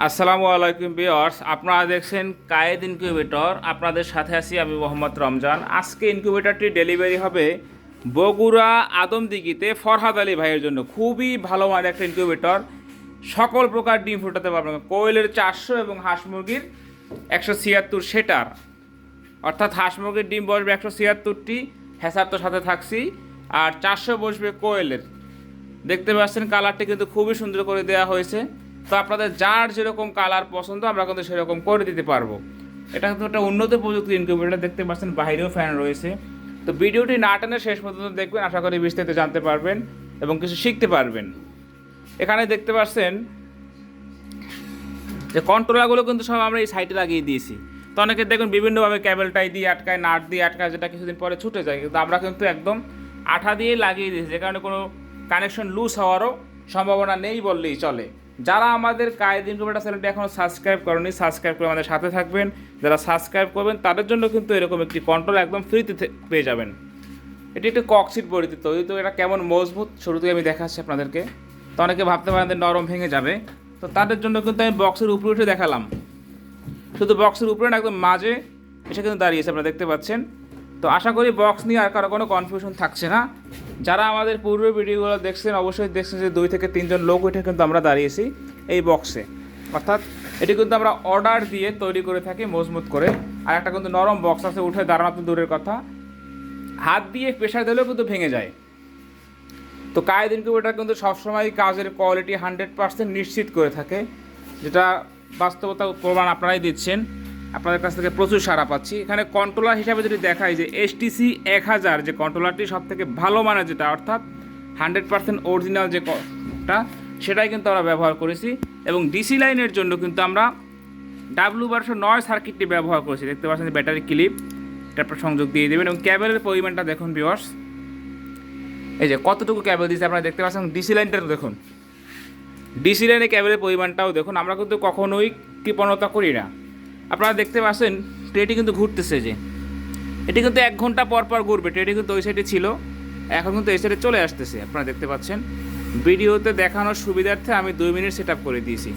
আসসালামু আলাইকুম বিয়ার্স আপনারা দেখছেন কায়েদ ইনকিউবেটর। আপনাদের সাথে আছি আমি মোহাম্মদ রমজান। আজকে ইনকিউবেটরটি ডেলিভারি হবে বগুড়া আদমদিঘিতে ফরহাদ আলী ভাইয়ের জন্য। খুবই ভালো মানের একটা ইনকিউবেটর। সকল প্রকার ডিম ফোটাতে পারবেন। কোয়েলের চারশো এবং হাঁস মুরগির একশো ছিয়াত্তর সেটার। অর্থাৎ হাঁস মুরগির ডিম বসবে একশো ছিয়াত্তরটি। তো সাথে থাকছি। আর চারশো বসবে কোয়েলের। দেখতে পাচ্ছেন কালারটি কিন্তু খুবই সুন্দর করে দেওয়া হয়েছে। তো আপনাদের যার যেরকম কালার পছন্দ, আমরা কিন্তু সেরকম করে দিতে পারব। এটা কিন্তু একটা উন্নত প্রযুক্তির ইনকিউবেটার দেখতে পাচ্ছেন বাইরেও ফ্যান রয়েছে। তো ভিডিওটি না টেনে শেষ পর্যন্ত দেখবেন, আশা করি বিস্তারিত জানতে পারবেন এবং কিছু শিখতে পারবেন। এখানে দেখতে পাচ্ছেন যে কন্ট্রোলারগুলো কিন্তু সব আমরা এই সাইডে লাগিয়ে দিয়েছি। তো অনেকে দেখুন বিভিন্নভাবে ক্যাবেলটাই দিয়ে আটকায় নাট দিয়ে আটকায়, যেটা কিছুদিন পরে ছুটে যায়। কিন্তু আমরা কিন্তু একদম আঠা দিয়ে লাগিয়ে দিয়েছি। যে কারণে কোনো কানেকশন লুজ হওয়ারও সম্ভাবনা নেই বললেই চলে। যারা আমাদের কায়েদ ইনকুবেটার চ্যানেলটি এখনও সাবস্ক্রাইব করেনি, সাবস্ক্রাইব করে আমাদের সাথে থাকবেন। যারা সাবস্ক্রাইব করবেন, তাদের জন্য কিন্তু এরকম একটি কন্ট্রোল একদম ফ্রিতে পেয়ে যাবেন। এটি একটি ককসিট বড়িতে তৈরি তো এটা কেমন মজবুত, শুরু থেকে আমি দেখাচ্ছি আপনাদেরকে। তো অনেকে ভাবতে পারেন যে নরম ভেঙে যাবে। তো তাদের জন্য কিন্তু আমি বক্সের উপরে উঠে দেখালাম। শুধু বক্সের উপরে না, একদম মাঝে এসে কিন্তু দাঁড়িয়েছে আপনারা দেখতে পাচ্ছেন। তো আশা করি বক্স নিয়ে আর কারও কোনো কনফিউশন থাকছে না। যারা আমাদের পূর্বের ভিডিওগুলো দেখছেন, অবশ্যই দেখছেন যে দুই থেকে তিনজন লোক উঠে কিন্তু আমরা দাঁড়িয়েছি এই বক্সে অর্থাৎ এটি কিন্তু আমরা অর্ডার দিয়ে তৈরি করে থাকি, মজবুত করে। আর একটা কিন্তু নরম বক্স আছে, উঠে দাঁড়ানো তো দূরের কথা। হাত দিয়ে প্রেশার দিলেও কিন্তু ভেঙে যায়। তো কায়েদ ইনকিউবেটার কিন্তু সবসময় কাজের কোয়ালিটি হান্ড্রেড পার্সেন্ট নিশ্চিত করে থাকে, যেটা বাস্তবতা প্রমাণ আপনারাই দিচ্ছেন। আপনাদের কাছ থেকে প্রচুর সাড়া পাচ্ছি। এখানে কন্ট্রোলার হিসাবে যদি দেখাই যে এসটিসি এক হাজার, যে কন্ট্রোলারটি সব থেকে ভালো মানের যেটা, অর্থাৎ হান্ড্রেড পার্সেন্ট অরিজিনাল যে টা সেটাই কিন্তু আমরা ব্যবহার করেছি। এবং ডিসি লাইনের জন্য কিন্তু আমরা ডাব্লু বারোশো নয় সার্কিটটি ব্যবহার করেছি। দেখতে পাচ্ছেন যে ব্যাটারি ক্লিপ আপনার সংযোগ দিয়ে দেবেন এবং ক্যাবেলের পরিমাণটা দেখুন ভিওয়ার্স এই যে কতটুকু ক্যাবেল দিয়েছে আপনারা দেখতে পাচ্ছেন ডিসি লাইনটা দেখুন। ডিসি লাইনে ক্যাবেলের পরিমাণটাও দেখুন, আমরা কিন্তু কখনোই কৃপণতা করি না। আপনারা দেখতে পাচ্ছেন ট্রেটি কিন্তু ঘুরতেছে যে। এটি কিন্তু এক ঘণ্টা পর পর ঘুরবে ট্রেটি কিন্তু ওই সাইডে ছিল, এখন কিন্তু এই সাইডে চলে আসতেছে, আপনারা দেখতে পাচ্ছেন। ভিডিওতে দেখানোর সুবিধার্থে আমি দুই মিনিট সেট করে দিয়েছি।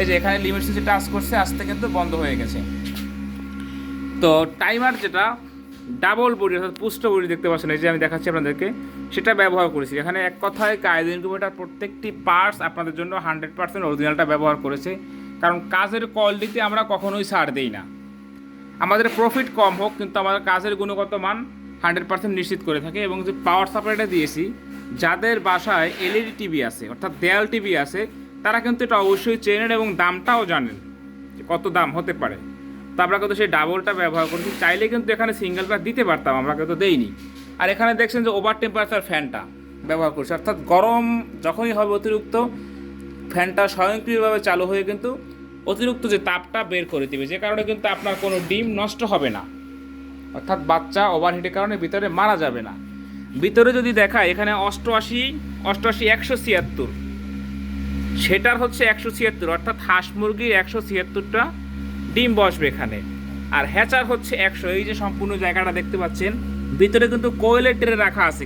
এই যে এখানে লিমিট সুইচে টাচ করছে, আসতে কিন্তু বন্ধ হয়ে গেছে। তো টাইমার যেটা ডাবল বডি অর্থাৎ পুষ্ট বডি দেখতে পাচ্ছেন, এই যে আমি দেখাচ্ছি আপনাদেরকে, সেটা ব্যবহার করেছি। এখানে এক কথায় কায়দ ইনকিউবেটার প্রত্যেকটি পার্টস আপনাদের জন্য হান্ড্রেড পার্সেন্ট অরিজিনালটা ব্যবহার করেছে। কারণ কাজের কোয়ালিটিতে আমরা কখনোই ছাড় দিই না। আমাদের প্রফিট কম হোক, কিন্তু আমাদের কাজের গুণগত মান হান্ড্রেড পার্সেন্ট নিশ্চিত করে থাকে এবং যে পাওয়ার সাপ্লাইটা দিয়েছি, যাদের বাসায় এলইডি টিভি আছে, অর্থাৎ দেয়াল টিভি আছে, তারা কিন্তু এটা অবশ্যই চেনেন এবং দামটাও জানেন যে কত দাম হতে পারে। তো আমরা কিন্তু সেই ডাবলটা ব্যবহার করছি। চাইলে কিন্তু এখানে সিঙ্গেলটা দিতে পারতাম, আমরা কিন্তু দেইনি। আর এখানে দেখছেন যে ওভার টেম্পারেচার ফ্যানটা ব্যবহার করছি। অর্থাৎ গরম যখনই হবে অতিরিক্ত ফ্যানটা স্বয়ংক্রিয়ভাবে চালু হয়ে কিন্তু অতিরিক্ত যে তাপটা বের করে দেবে, যে কারণে কিন্তু আপনার কোনো ডিম নষ্ট হবে না। অর্থাৎ বাচ্চা ওভারহিটের কারণে ভিতরে মারা যাবে না। ভিতরে যদি দেখায় এখানে অষ্টআশি অষ্টআশি একশো ছিয়াত্তর। সেটার হচ্ছে একশো ছিয়াত্তর, অর্থাৎ হাঁস মুরগির একশো ছিয়াত্তরটা ডিম বসবে এখানে। আর হ্যাচার হচ্ছে একশো, এই যে সম্পূর্ণ জায়গাটা দেখতে পাচ্ছেন, ভিতরে কিন্তু কোয়েলের ট্রে রাখা আছে।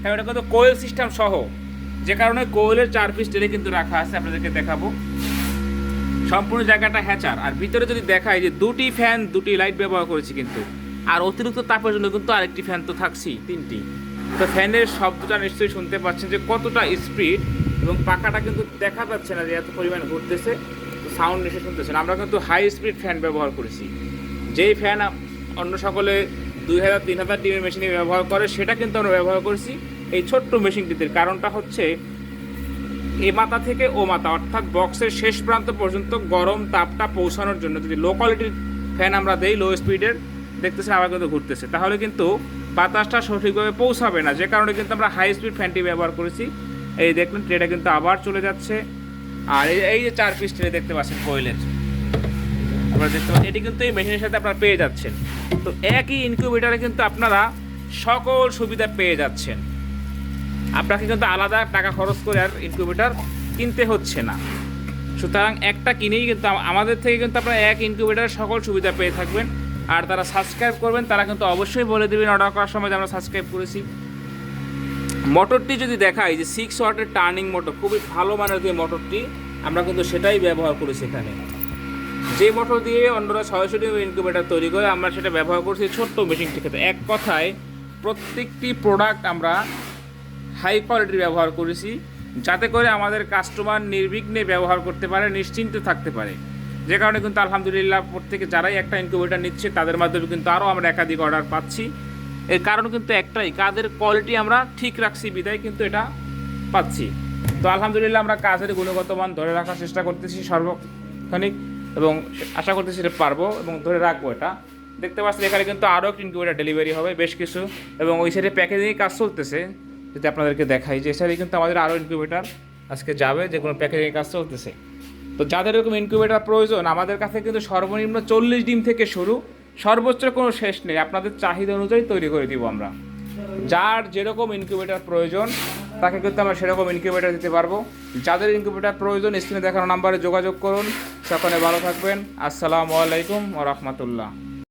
হ্যাঁ ওটা কিন্তু কোয়েল সিস্টেম সহ, যে কারণে কোয়েলের চার পিস ট্রে কিন্তু রাখা আছে, আপনাদেরকে দেখাবো। সম্পূর্ণ জায়গাটা হ্যাচার। আর ভিতরে যদি দেখায় যে দুটি ফ্যান, দুটি লাইট ব্যবহার করেছি কিন্তু। আর অতিরিক্ত তাপের জন্য কিন্তু আরেকটি ফ্যান তো থাকছি, তিনটি। তো ফ্যানের শব্দটা নিশ্চয়ই শুনতে পাচ্ছেন যে কতটা স্পিড এবং পাখাটা কিন্তু দেখা যাচ্ছে না যে এত পরিমাণ ঘুরতেছে সাউন্ড নিশ্চয়ই শুনতেছেন। আমরা কিন্তু হাই স্পিড ফ্যান ব্যবহার করেছি। যেই ফ্যান অন্য সকলে দুই হাজার, তিন হাজার ডিমের মেশিনে ব্যবহার করে, সেটা কিন্তু আমরা ব্যবহার করেছি এই ছোট্ট মেশিনটিতে কারণটা হচ্ছে এ মাথা থেকে ও মাথা, অর্থাৎ বক্সের শেষ প্রান্ত পর্যন্ত গরম তাপটা পৌঁছানোর জন্য। যদি লো কোয়ালিটির ফ্যান আমরা দেই লো স্পিডের দেখতেছেন আবার কিন্তু ঘুরতেছে। তাহলে কিন্তু বাতাসটা সঠিকভাবে পৌঁছাবে না। যে কারণে কিন্তু আমরা হাই স্পিড ফ্যানটি ব্যবহার করেছি। এই দেখলেন ট্রেটা কিন্তু আবার চলে যাচ্ছে। আর এই এই যে চার পিস ট্রে দেখতে পাচ্ছেন কোয়েলের আপনারা দেখতে পাচ্ছেন এটি কিন্তু এই মেশিনের সাথে আপনারা পেয়ে যাচ্ছেন। তো একই ইনকিউবেটারে কিন্তু আপনারা সকল সুবিধা পেয়ে যাচ্ছেন। আপনাকে কিন্তু আলাদা টাকা খরচ করে আর ইনকিউবেটার কিনতে হচ্ছে না। সুতরাং একটা কিনেই কিন্তু আমাদের থেকে কিন্তু আপনারা এক ইনকিউবেটার সকল সুবিধা পেয়ে থাকবেন। আর তারা সাবস্ক্রাইব করবেন, তারা কিন্তু অবশ্যই বলে দেবেন অর্ডার করার সময় যে আমরা সাবস্ক্রাইব করেছি। মোটরটি যদি দেখাই যে সিক্স ওয়াটের টার্নিং মোটর খুবই ভালো মানের যে মোটরটি, আমরা কিন্তু সেটাই ব্যবহার করি সেখানে যে মোটর দিয়ে অন্যরা ডিম ইনকিউবেটার তৈরি করে, আমরা সেটা ব্যবহার করছি ছোট্ট মেশিনটি ক্ষেত্রে। এক কথায়, প্রত্যেকটি প্রোডাক্ট আমরা হাই কোয়ালিটির ব্যবহার করেছি, যাতে করে আমাদের কাস্টমার নির্বিঘ্নে ব্যবহার করতে পারে, নিশ্চিন্তে থাকতে পারে। যে কারণে কিন্তু আলহামদুলিল্লাহ প্রত্যেকে যারাই একটা ইনকিউবেটার নিচ্ছে, তাদের মাধ্যমে কিন্তু আরও আমরা একাধিক অর্ডার পাচ্ছি। এর কারণ কিন্তু একটাই, কাজের কোয়ালিটি আমরা ঠিক রাখছি, বিদায় কিন্তু এটা পাচ্ছি। তো আলহামদুলিল্লাহ আমরা কাজের গুণগত মান ধরে রাখার চেষ্টা করতেছি সর্বক্ষণিক এবং আশা করতেছি এটা পারব এবং ধরে রাখব এটা। দেখতে পাচ্ছি এখানে কিন্তু আরও একটি ইনকিউবেটার ডেলিভারি হবে, বেশ কিছু। এবং ওই সাইডে প্যাকেজিংয়ে কাজ চলতেছে। যদি আপনাদেরকে দেখাই যে সাইডে কিন্তু আমাদের আরও ইনকিউবেটার আজকে যাবে, যে কোনো প্যাকেজিংয়ে কাজ চলতেছে। তো যাদের এরকম ইনকিউবেটার প্রয়োজন, আমাদের কাছে কিন্তু সর্বনিম্ন চল্লিশ ডিম থেকে শুরু, সর্বোচ্চ কোনো শেষ নেই। আপনাদের চাহিদা অনুযায়ী তৈরি করে দিব আমরা। যার যেরকম ইনকিউবেটার প্রয়োজন, তাকে কিন্তু আমরা সেরকম ইনকিউবেটার দিতে পারব। যাদের ইনকিউবেটার প্রয়োজন স্ক্রিনে দেখানো নাম্বারে যোগাযোগ করুন। সকলে ভালো থাকবেন। আসসালামু আলাইকুম ও রহমতুল্লাহ।